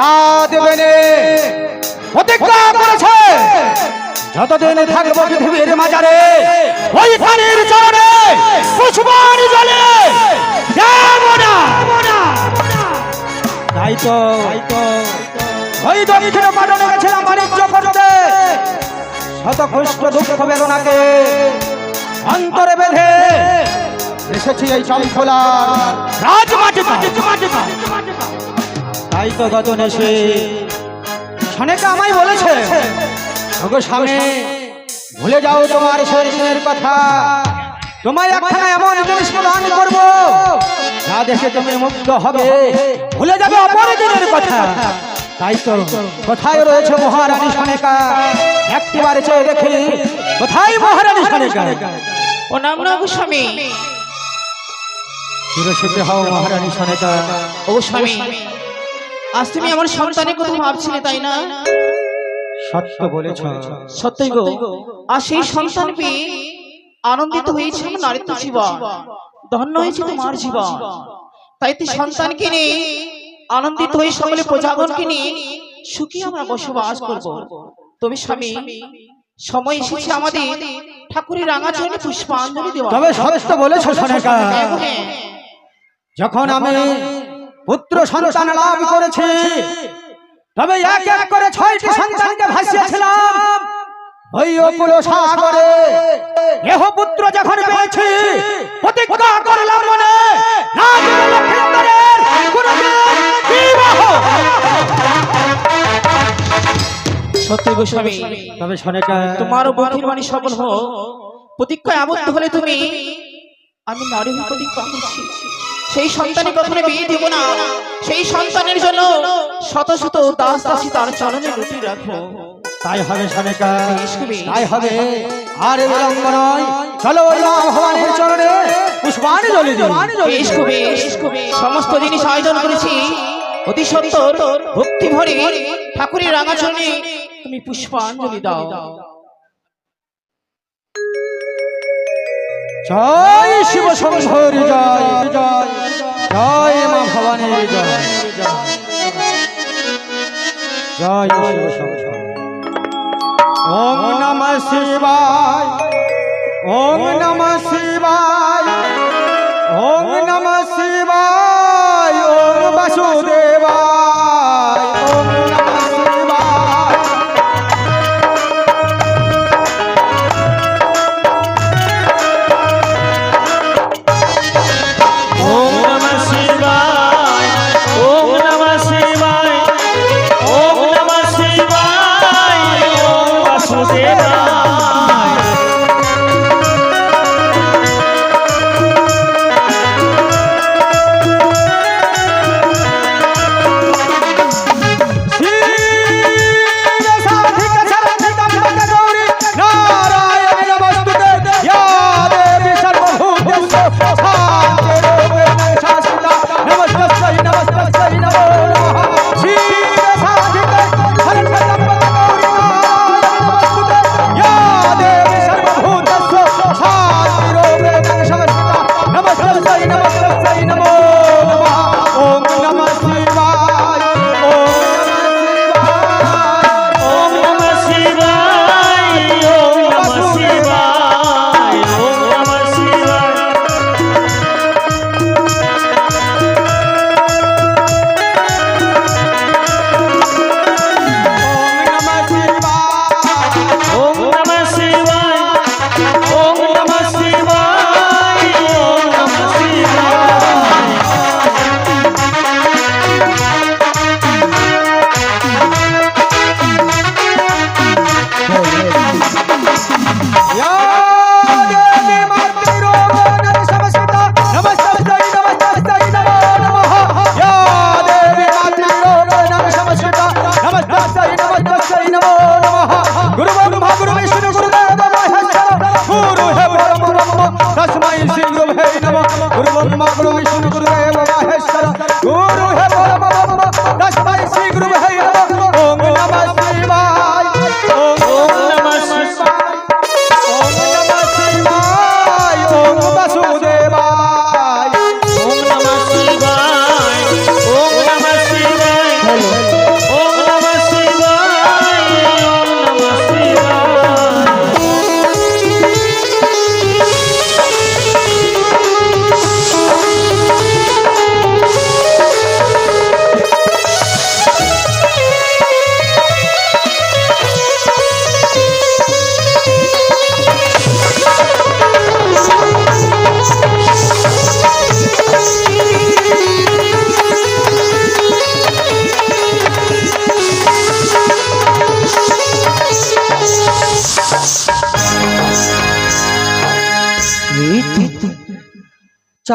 চা দেবে নে প্রতিজ্ঞা করেছে। যতদিন থাকব পৃথিবীর মাজারে ওই পানির চরণে পুষ্পানি জলে। যাব না। তাই তো, ওই দক্ষিণ পাটনে গেছিলাম বাণিজ্য করতে। শত কষ্ট দুঃখ বেদনাকে অন্তরে বেঁধে এসেছি এই চমখোলা রাজমাটি তাই তো ক্ষণেকে আমায় বলেছে ওগো স্বামী ভুলে যাও তোমার শরীরের কথা। তোমায় একখানা এমন জিনিস প্রদান করব যা দেখে তুমি মুক্ত হবে। ভুলে যাবে অপর দিনের কথা। তাই তো কোথায় রয়েছে মহারানী সনেকা? একটিবার চেয়ে দেখি কোথায় মহারানী সনেকা? ও নাম না গোস্বামী চিরসুখে হও মহারানী সনেকা। ও স্বামী আজ তুমি আমার সন্তানের কথা ভাবছিলে তাই না? সত্য বলেছ। সত্যই গো আর সেই সন্তান পেয়ে আনন্দিত হয়েছে আমার নারীত্ব জীবন। ধন্য হয়েছে তোমার জীবন। তাই তুই সন্তানকে নিয়ে আনন্দিত হয়ে সকলে প্রজাগণকে নিয়ে সুখী আমরা বসবাস করব। তবে স্বামী সময় এসেছে আমাদের ঠাকুরের রাঙা চরণে পুষ্পাঞ্জলি দেওয়া তবে বলেছ হ্যাঁ গো, হ্যাঁ। যখন আমি পুত্র সন্তান লাভ করেছি। তবে এক এক করে ছয়টি সন্তানকে ভাসিয়েছিলাম। ওই অকুল সাগরে। এহ পুত্র যখন পেয়েছি প্রতিজ্ঞা করলাম মনে। না দিলে লক্ষিন্দরের কোনোদিন বিবাহ। সত্যি গোস্বামী তবে সনেকা তোমার বুদ্ধির বাণী সফল হো প্রতিজ্ঞায় আবদ্ধ হলে তুমি আমি নারী প্রতিজ্ঞা করছি সেই সন্তানের কখনো বিয়ে দেব না। সেই সন্তানের জন্য শত শত দাস দাসী তার চরণে লুটি রাখব। তাই হবে সনেকা। তাই হবে আর বিলম্ব নয় চলো ভবানীর চরণে বেশ সমস্ত জিনিস আয়োজন করেছি। অতি সত্তর ভক্তি ভরে ঠাকুরের রাঙা চরণে তুমি পুষ্পাঞ্জলি দাও। জয় শিব শঙ্কর জয় জয় জয় মা ভবানীর জয় জয় শিব শঙ্কর ওম নম শিবায় ওম নম শিবায় ওম নম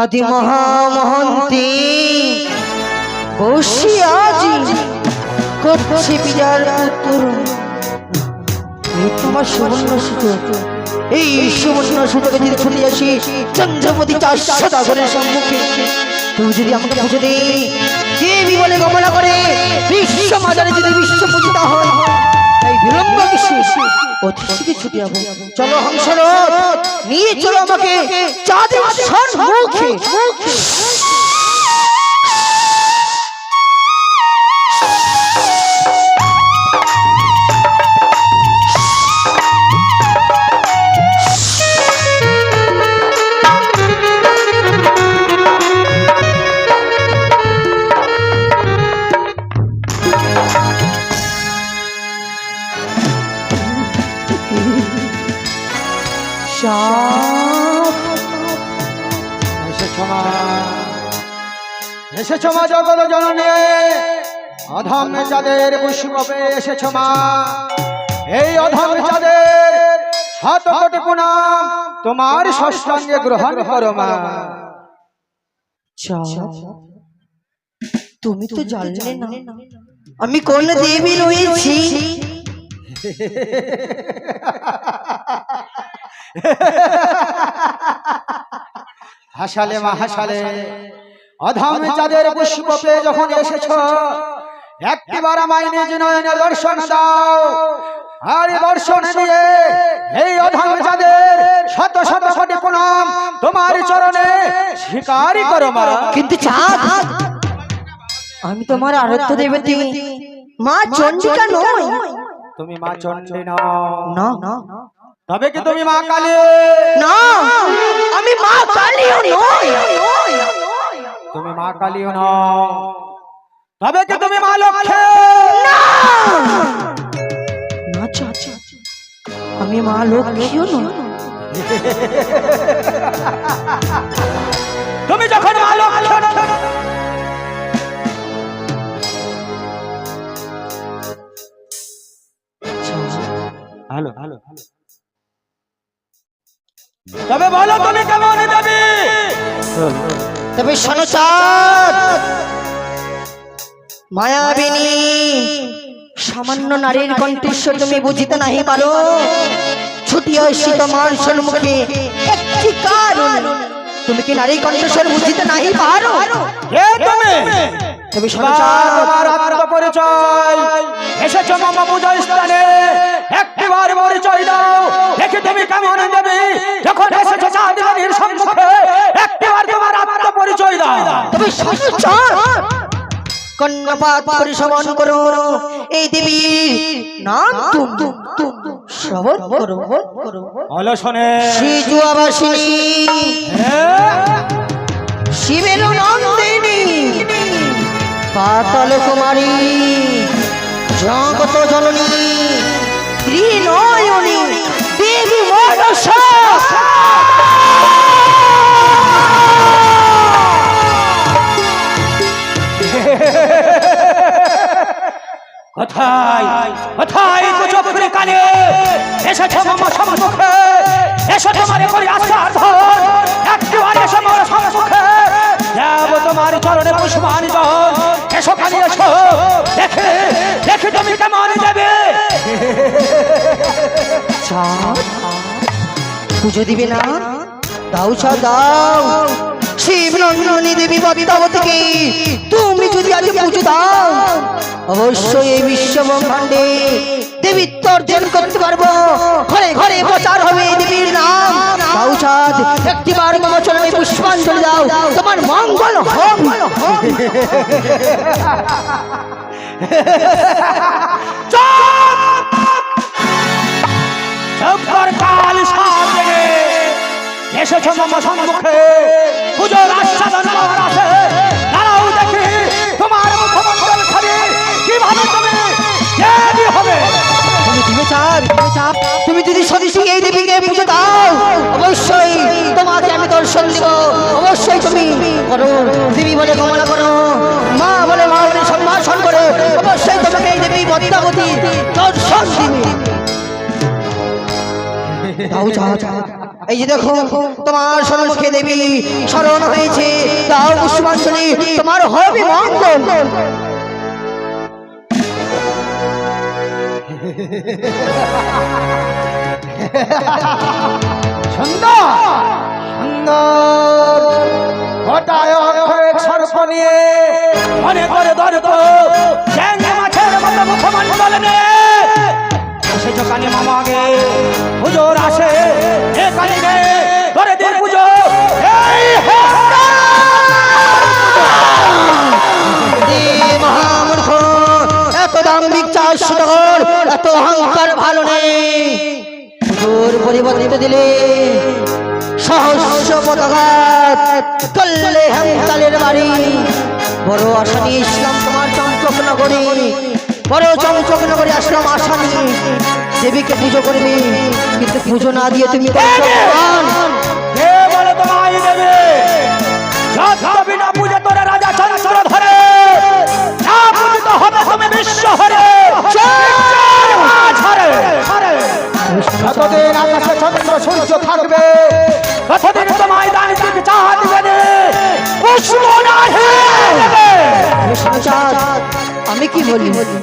চাঁদি মহামহন্তি। বসি আজি করছে বিজার পুত্র এই তোমার সুবর্ণ সুযোগ। এই সুবর্ণ সুযোগে যদি ছুটে আসি চন্দ্রমতি চার সদাগরের সম্মুখে। তুমি যদি আমাকে পুজো দে দেবী বলে গমনা করে বিশ্ব মাজারে যদি বিশ্ব পূজিতা হয় তাই বিলম্ব কিসে অতি শীঘ্র ছুটে যাব। চলো হংসরথ নিয়ে চলো আমাকে চাঁদের সম্মুখে এসেছ মা জগৎ জননী। অধম চাঁদের পুষ্পে এসেছ মা। এই অধম চাঁদের শত কোটি প্রণাম তোমার ষষ্ঠাঙ্গে গ্রহণ করো মা। তুমি তো জানলে না। আমি কোন দেবী রয়েছি? হাসালে মা হাসালে। অধম চাঁদের পুষ্পে যখন এসেছ একবার আমায় নিজ নয়নে দর্শন দাও। আর দর্শন দিয়ে এই অধম চাঁদের শত শত কোটি প্রণাম তোমার চরণে স্বীকারই করো মা। কিন্তু চাঁদ আমি তোমার আরাধ্য দেবতী। মা চন্ডিকা নই তুমি মা চণ্ডী না না। তবে কি তুমি মা কালী? না আমি মা কালীও নই। তুমি মা কালীও নও তবে কি তুমি মা লক্ষ্মী? না। চাঁদ আমি মা লক্ষ্মীও নই। তুমি যখন মা লক্ষ্মী নও, হ্যালো। হ্যালো তবে বলো তুমি কেমন দেবী? তবে শোনো চাঁদ মায়াবিনী, সামান্য নারীর কণ্ঠস্ব তুমি বুঝিতে নাহি পারো। ছুটি আসি তোমার সম্মুখে একটি কারণ, তুমি কি নারী কণ্ঠস্বর বুঝিতে নাহি পারো? হে তুমি? তবে শোনো বা চাঁদ তোমার আত্মপরিচয় এসেছ মামা পূজা স্থানে। একটিবার পরিচয় দাও। দেখি তুমি কেমন দেবী। যখন এসেছ চাঁদ রানীর সম্মুখে একটিবার তোমার আত্মপরিচয় দাও। তবে শোনো কন্যাপাত পরিশ্রমণ করো। এই দেবীর নাম তুম তুম তুম শ্রবণ করো। করো অলসনে শ্রীজুয়াবাসিনী শিবের নন্দিনী পাতাল কুমারী, জগত জননী, ত্রিনয়নী, দেবী মনসা। কোথায় কোথায় কুচক্রি কানে এসেছ মামা এসো আমার সম্মুখে তোমার চরণে এসো কানে এসো। দেখে দেখে তুমি কেমন যাবে। পুজো দিবে না? দাও দাও। শিব দেবী তুমি যদি আজ পুজো দাও, অবশ্যই এই বিশ্ব ব্রহ্মাণ্ডে দেবী অর্জন করতে পারব। ঘরে ঘরে প্রচার হবে দাও চাঁদ একটিবার মামা চরণে পুষ্পাঞ্জলি দাও। তোমার মঙ্গল হোক। তোমার মুখমণ্ডল খালি। কীভাবে তুমি তুমি যদি এই দেবীকে পুজো দাও, অবশ্যই তোমাকে আমি দর্শন দিব। অবশ্যই তুমি করো। দেবী বলে কামনা করো। মা বলে মা বলে সম্ভাষণ করো। অবশ্যই তোমাকে এই দেবী পদ্মাবতী দর্শন দিবে। এই যে দেখো, তোমার সম্মুখে দেবী স্মরণ হয়েছে। দাও পুষ্পাঞ্জলি, তোমার হবে মঙ্গল। সুন্দর সুন্দর ঘটায় অক্ষয় সর্প নিয়ে মনে করে দর্প চ্যাংড়ি মাছের মতো এসেছ কানে মামাগে হুজোর আসে অহংকার ভালো নেই। পুজোর পরিবর্তিত দিলে সহস্র পতাকাত হেমতালের বাড়ি। বড় নিয়ে ইসলাম তোমার চঞ্চক নগরী বড় চঞ্চক নগরী আসলাম আশা দেবীকে পুজো করবি কিন্তু পুজো না দিয়ে তুমি সূর্য থাকবে ততদিন তোমায় দান দিতে চাঁদ দেবে পুষ্প নাহি দেবে। চাঁদ, আমি কি বলি আরে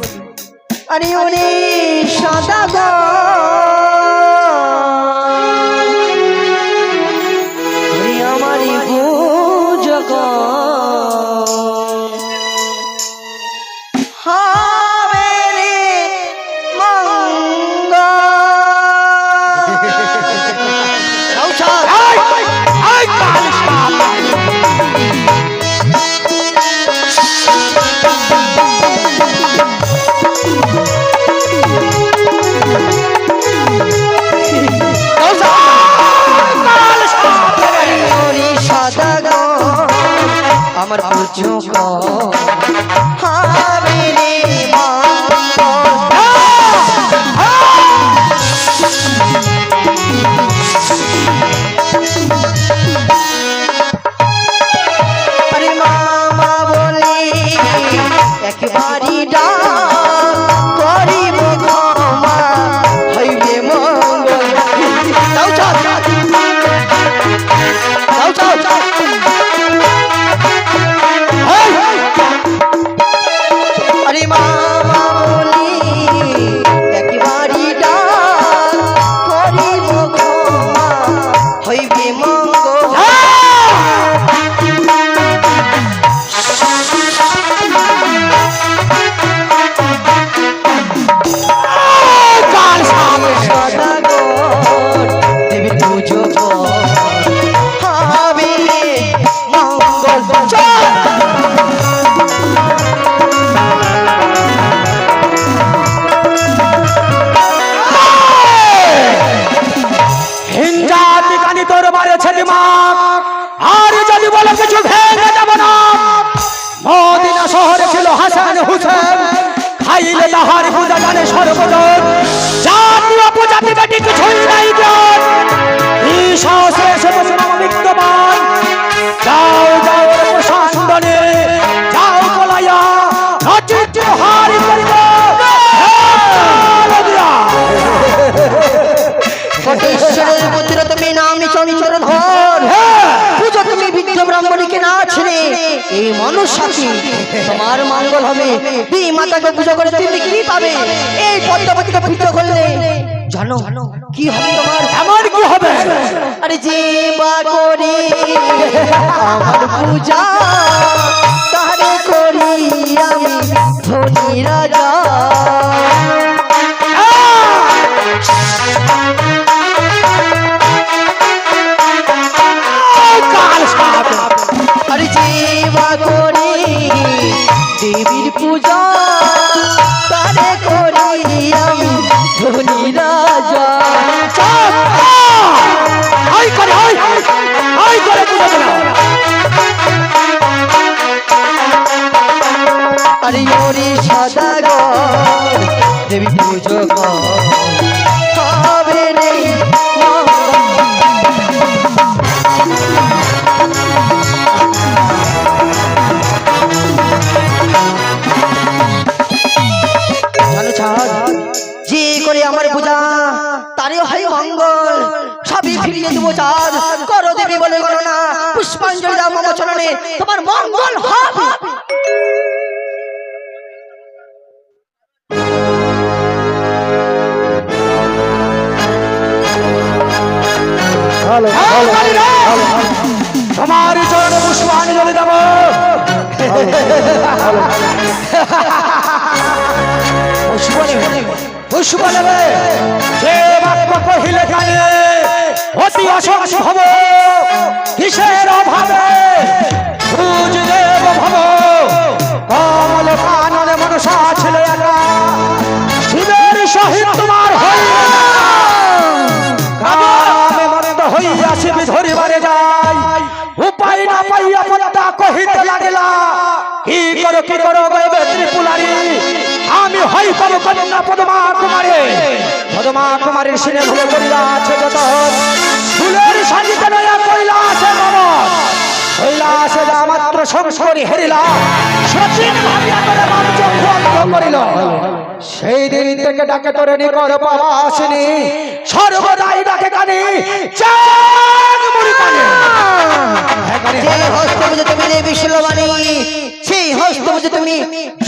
নামি চঞ্চল ধর পুজো তুমি বিদ্য ব্রাহ্মণীকে না ছেড়ে এই মানুষ সাথী তোমার মঙ্গল হবে। এই মাতাকে পুজো করে তুমি কি পাবে? এই পদ্মাবতীকে পুজো করলে জানো কি হবে তোমার? এমন কি হবে? আরে যে বা করে আমার পূজা তাহলে করি আমি ধনী রাজা। পুষ্প নেবে। যে বাক্য কহিলে কানে অতি অসম্ভব কিসের অভাবে? বুঝ দেব ভব, কমল কাননে মনসা ছিল একা। শিবের সহিত তোমার হইয়া কামে মন্দ হইয়া শিব ধরিবারে যাই উপায় না পাইয়া পদ্মা কহিতে লাগিলা, কি করো কি করো গেবে করো কন্যা পদ্মা কুমারী পদ্মা কুমারীর সিনে ভুলে আছে যত ফুলের সাজিতে নয়া মম কইলা আছে যা মাত্র সংস্করি হেরিলা সচিন ভাবিয়া করে চক্ষু অন্ধ করিল সেই দিন থেকে ডাকে তোরে নিকর বাবা আসেনি সর্বদাই ডাকে কানে চাঁদ মুড়ি কানে হ্যাঁ, হস্ত তুমি বিশ্ববাণী সেই হস্ত বুঝে তুমি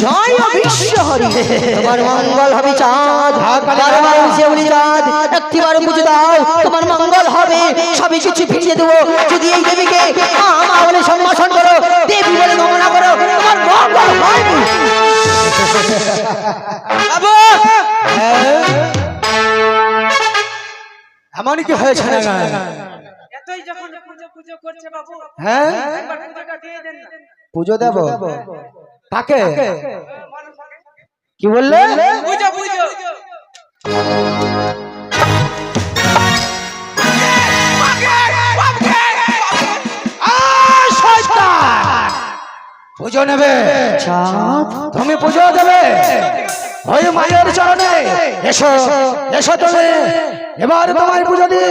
জয় বিশ্ব হরি তোমার মঙ্গল হবে চাঁদ বারবার উনি চাঁদ একটিবার বুঝে দাও তোমার মঙ্গল হবে। সবই কিছু ফিরিয়ে দেবো। যদি এই দেবীকে মা মা বলে সম্ভাষণ করো দেবী বলে গণনা করো তোমার মঙ্গল হবে এমন কি হয়েছে না এতই যখন পুজো পুজো করছে বাবু। হ্যাঁ? একবার পুজোটা দিয়ে দেন না। পুজো দেব? কাকে কি বললে? পুজো পুজো নেবে। তুমি পুজো দেবে। ওই মায়ের চরণে এসো এসো তুমি। এবার তোমার পুজো দি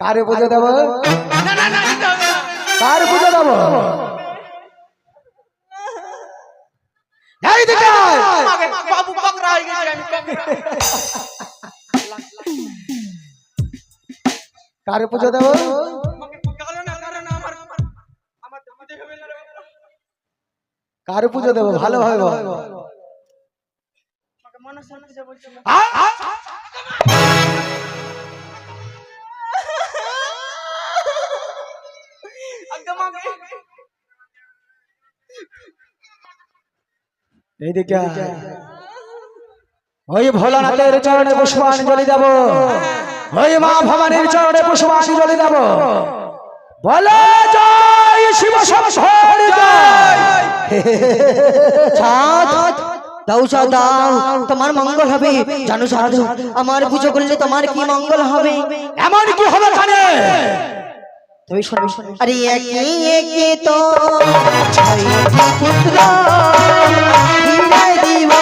কারে পুজো দেব? কার পুজো দেব। বাবু কাকড়া হয়ে গেছে আমি কারে পুজো দেব? কারে পুজো দেব ভালোভাবে এইদিকে। ওই ভোলানাথের চরণে পুষ্পাঞ্জলি দেব। ওই মা ভবানীর চরণে পুষ্পাঞ্জলি দেব। বলে জয়। শিব শম্ভর জয়। চাঁদ দাও চাঁদ দাও। তোমার মঙ্গল হবে। জানো চাঁদ আমার পুজো করলে তোমার কি মঙ্গল হবে? এমন কি হবে কানে তুমি শোনো আরে একে একে তো। পুত্র দিব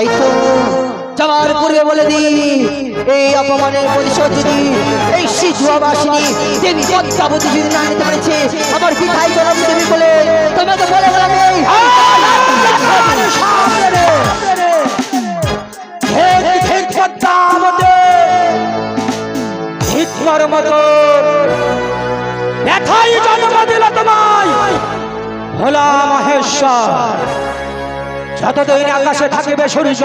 তাই তো যাওয়ার পূর্বে বলে দি এই অপমানের প্রতিশোধ যদি এই শিশুয়াবাসিনী দেবী পদ্মাবতী যদি না নিতে পেরেছে, আমার পিঠাই জনম দেবী বলে তুমি তো বলে পদ্মাবতী ভিক্ষর মতো। জন্ম দিল তোমায়, ভোলা মহেশ্বর। যতদিন আকাশে থাকিবে সূর্য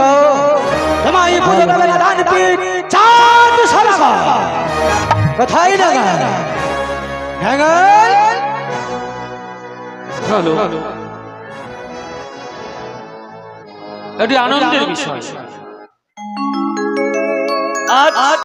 তোমায় খুঁজে দেবে না দান পীঠ চাঁদ সারা কোথায় না হ্যাঁ হ্যালো এটি আনন্দের বিষয়। আজ